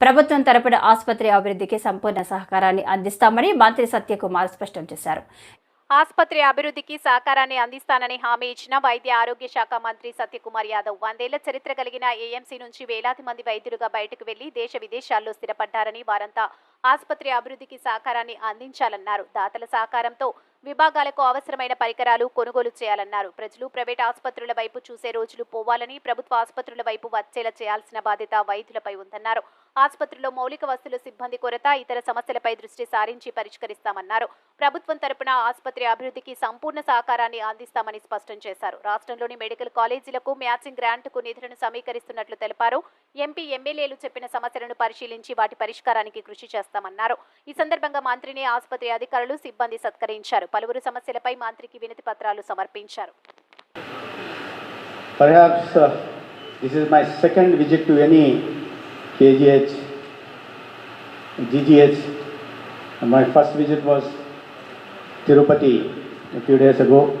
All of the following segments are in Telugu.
ప్రభుత్వం తరపున ఆసుపత్రి అభివృద్ధికి సంపూర్ణ సహకారాన్ని అందిస్తామని మంత్రి సత్యకుమార్ స్పష్టం చేశారు. ఆసుపత్రి అభివృద్ధికి సహకారాన్ని అందిస్తానని హామీ ఇచ్చిన వైద్య ఆరోగ్య శాఖ మంత్రి సత్యకుమార్ యాదవ్ వందేళ్ళ చరిత్ర కలిగిన ఏఎంసీ నుంచి వేలాది మంది వైద్యులుగా బయటకు వెళ్ళి దేశ విదేశాల్లో స్థిరపడ్డారని వారంతా ఆసుపత్రి అభివృద్ధికి సహకారాన్ని అందించాలన్నారు. దాతల సహకారంతో విభాగాలకు అవసరమైన పరికరాలు కొనుగోలు చేయాలన్నారు. ప్రజలు ప్రైవేట్ ఆసుపత్రుల వైపు చూసే రోజులు పోవాలని ప్రభుత్వ ఆసుపత్రుల వైపు వచ్చేలా చేయాల్సిన బాధ్యత వైద్యులపై ఉందన్నారు. ఆసుపత్రిలో మౌలిక వసతుల సిబ్బంది కొరత ఇతర సమస్యలపై దృష్టి సారించి పరిష్కరిస్తామన్నారు. ప్రభుత్వం తరపున ఆసుపత్రి అభివృద్ధికి సంపూర్ణ సహకారాన్ని అందిస్తామని స్పష్టం చేశారు. రాష్ట్రంలోని మెడికల్ కాలేజీలకు మ్యాచింగ్ గ్రాంట్కు నిధులను సమీకరిస్తున్నట్లు తెలిపారు. ఎంపీ ఎమ్మెల్యేలు చెప్పిన సమస్యలను పరిశీలించి వాటి పరిష్కారానికి కృషి చేస్తామన్నారు. ఈ సందర్భంగా మంత్రిని ఆసుపత్రి అధికారులు సిబ్బంది సత్కరించారు. పలువురు సమస్యలపై మంత్రికి వినతి పత్రాలు సమర్పించారు. Perhaps uh, this is my second visit to any KGH, GGH. My first visit was Tirupati a few days ago.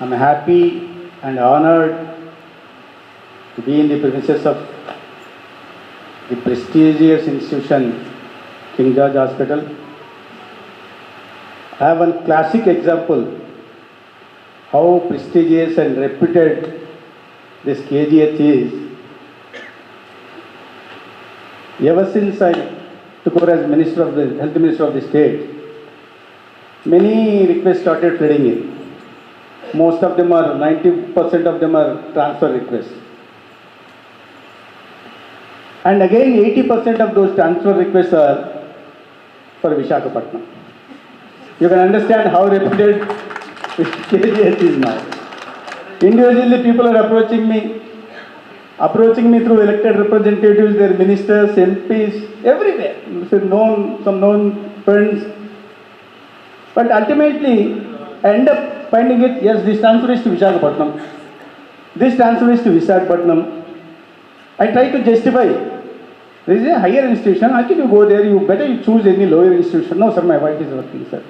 I'm happy and honored to be in the premises of the prestigious institution, King George Hospital. I have one classic example how prestigious and reputed this KGH is. Ever since I took over as Minister of the Health Minister of the state, many requests started flooding in. Most of them are, 90% of them are transfer requests. And again, 80% of those transfer requests are for Vishakhapatnam. You can understand how reputed KGH is now. Individually, people are approaching me, approaching me through elected representatives, their ministers, MPs, everywhere. Some known, some known friends. But ultimately, I end up finding it, yes, this transfer is to Visakhapatnam. This transfer is to Visakhapatnam. I try to justify. There is a higher institution. How you go there? You better you choose any lower institution. No, sir, my wife is working, sir.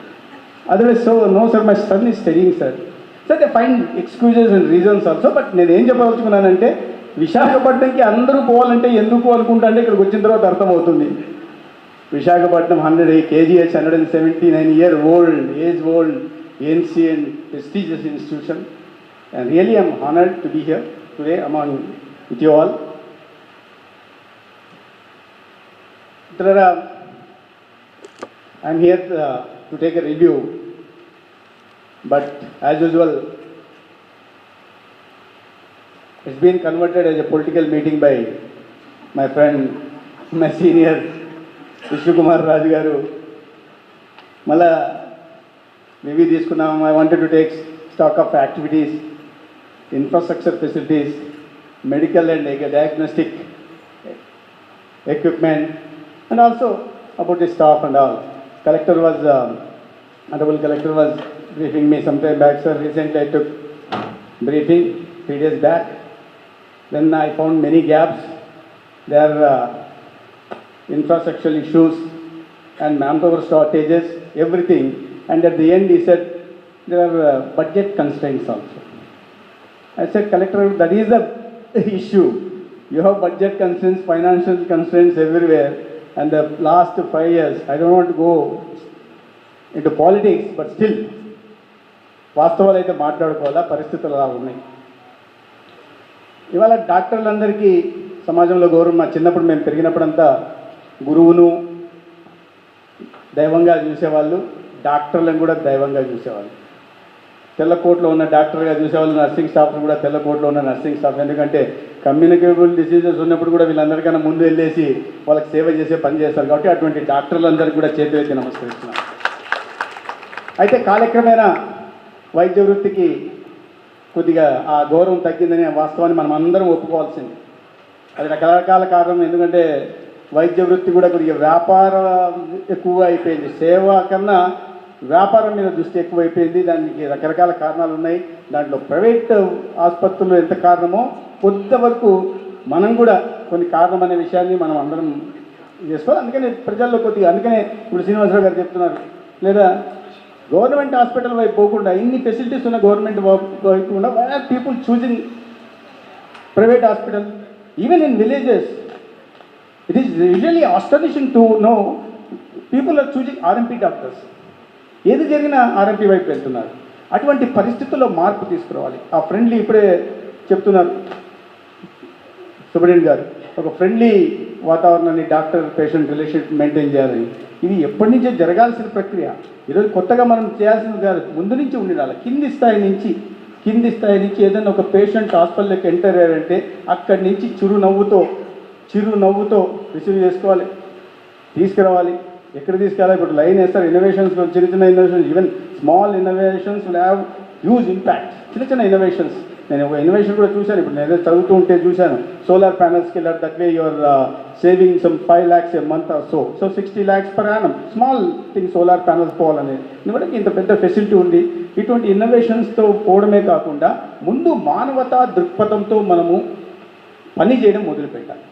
Otherwise, so no, sir, my son is studying, sir. So they find excuses and reasons also. But నేను ఏం చెప్పదలుచుకున్నానంటే విశాఖపట్నంకి అందరూ పోవాలంటే ఎందుకు అనుకుంటా అంటే ఇక్కడికి వచ్చిన తర్వాత అర్థమవుతుంది. Visakhapatnam hundred KGH hundred and seventy nine year old age old ancient prestigious institution and really I'm honoured to be here today among with you all మిత్రులారా I'm here to take a review but as usual It's been converted as a political meeting by my friend my senior Vishwakumar Raju garu మళ్ళా మేబీ తీసుకున్నాము I wanted to take stock of activities infrastructure facilities medical and diagnostic equipment and also about the staff and all collector was honourable collector was briefing me some time back sir recently I took briefing three days back Then I found many gaps. There are uh, infrastructural issues and manpower shortages, everything. And at the end he said there are uh, budget constraints also. I said, Collector, that is the issue. You have budget constraints, financial constraints everywhere. And the last five years, I don't want to go into politics, but still, వాస్తవాలు అయితే మాట్లాడుకోవాలా పరిస్థితులు అలా ఉన్నాయి ఇవాళ డాక్టర్లందరికీ సమాజంలో గౌరవం. మా చిన్నప్పుడు మేము పెరిగినప్పుడంతా గురువును దైవంగా చూసేవాళ్ళు డాక్టర్లను కూడా దైవంగా చూసేవాళ్ళు. తెల్లకోట్లో ఉన్న డాక్టర్గా చూసేవాళ్ళు నర్సింగ్ స్టాఫ్ను కూడా తెల్లకోట్లో ఉన్న నర్సింగ్ స్టాఫ్. ఎందుకంటే కమ్యూనికేబుల్ డిసీజెస్ ఉన్నప్పుడు కూడా వీళ్ళందరికన్నా ముందు వెళ్ళేసి వాళ్ళకి సేవ చేసే పని చేస్తారు కాబట్టి అటువంటి డాక్టర్లందరికీ కూడా చేతివేసి ఎత్తి నమస్కరిస్తున్నాను అయితే కాలక్రమేణా వైద్య వృత్తికి కొద్దిగా ఆ గౌరవం తగ్గిందనే వాస్తవాన్ని మనం అందరం ఒప్పుకోవాల్సింది. అది రకరకాల కారణం ఎందుకంటే వైద్య వృత్తి కూడా కొద్దిగా వ్యాపారం ఎక్కువ అయిపోయింది సేవ కన్నా వ్యాపారం మీద దృష్టి ఎక్కువైపోయింది. దానికి రకరకాల కారణాలు ఉన్నాయి. దాంట్లో ప్రైవేట్ ఆసుపత్రులు ఎంత కారణమో కొంతవరకు మనం కూడా కొన్ని కారణం అనే విషయాన్ని మనం అందరం చేసుకోవాలి. అందుకనే ప్రజల్లో కొద్దిగా అందుకనే ఇప్పుడు శ్రీనివాసరావు గారు చెప్తున్నారు. లేదా గవర్నమెంట్ హాస్పిటల్ వైపు పోకుండా ఇన్ని ఫెసిలిటీస్ ఉన్న గవర్నమెంట్ వైపు why are people choosing private hospital even in villages it is really astonishing to know people are choosing RMP doctors ఏది జరిగినా ఆర్ఎంపీ వైపు వెళ్తున్నారు. అటువంటి పరిస్థితుల్లో మార్పు తీసుకురావాలి. ఆ ఫ్రెండ్లీ ఇప్పుడే చెప్తున్నారు సుబ్రహ్మణ్యం గారు. ఒక ఫ్రెండ్లీ వాతావరణాన్ని డాక్టర్ పేషెంట్ రిలేషన్షిప్ మెయింటైన్ చేయాలని. ఇది ఎప్పటి నుంచో జరగాల్సిన ప్రక్రియ. ఈరోజు కొత్తగా మనం చేయాల్సింది కాదు ముందు నుంచి ఉండాలి. కింది స్థాయి నుంచి కింది స్థాయి నుంచి ఏదైనా ఒక పేషెంట్ హాస్పిటల్కి ఎంటర్ అయ్యారంటే అక్కడి నుంచి చిరునవ్వుతో చిరునవ్వుతో రిసీవ్ చేసుకోవాలి. తీసుకురావాలి. ఎక్కడ తీసుకెళ్ళాలి? ఇప్పుడు లైన్ వేస్తారు ఇన్నోవేషన్స్ చిన్న చిన్న innovations even small innovations will have huge impact చిన్న చిన్న ఇన్నోవేషన్స్ నేను ఒక ఇన్నోవేషన్ కూడా చూశాను. ఇప్పుడు నేను ఏదో చదువుతూ ఉంటే చూశాను. సోలార్ ప్యానల్స్కి వెళ్ళారు that way your saving some five lakhs a month so so sixty lakhs per annum small thing solar panels పోవాలనేది ఎందుకంటే ఇంత పెద్ద ఫెసిలిటీ ఉంది. ఇటువంటి ఇన్నోవేషన్స్తో పోవడమే కాకుండా ముందు మానవతా దృక్పథంతో మనము పని చేయడం మొదలుపెట్టాలి.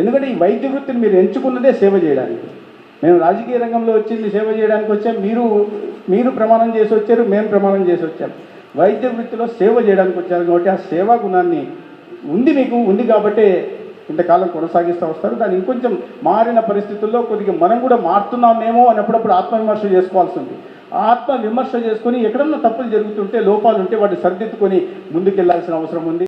ఎందుకంటే ఈ వైద్య వృత్తిని మీరు ఎంచుకున్నదే సేవ చేయడానికి. మేము రాజకీయ రంగంలో వచ్చింది సేవ చేయడానికి వచ్చాం. మీరు మీరు ప్రమాణం చేసి వచ్చారు మేము ప్రమాణం చేసి వచ్చాం. వైద్య వృత్తిలో సేవ చేయడానికి వచ్చారు కాబట్టి ఆ సేవా గుణాన్ని ఉంది మీకు ఉంది కాబట్టే ఇంతకాలం కొనసాగిస్తూ వస్తారు. దాన్ని ఇంకొంచెం మారిన పరిస్థితుల్లో కొద్దిగా మనం కూడా మారుతున్నామేమో అన్నప్పుడప్పుడు ఆత్మవిమర్శ చేసుకోవాల్సి ఉంది. ఆత్మ విమర్శ చేసుకొని ఎక్కడన్నా తప్పులు జరుగుతుంటే లోపాలు ఉంటే వాటిని సరిదిద్దుకొని ముందుకెళ్ళాల్సిన అవసరం ఉంది.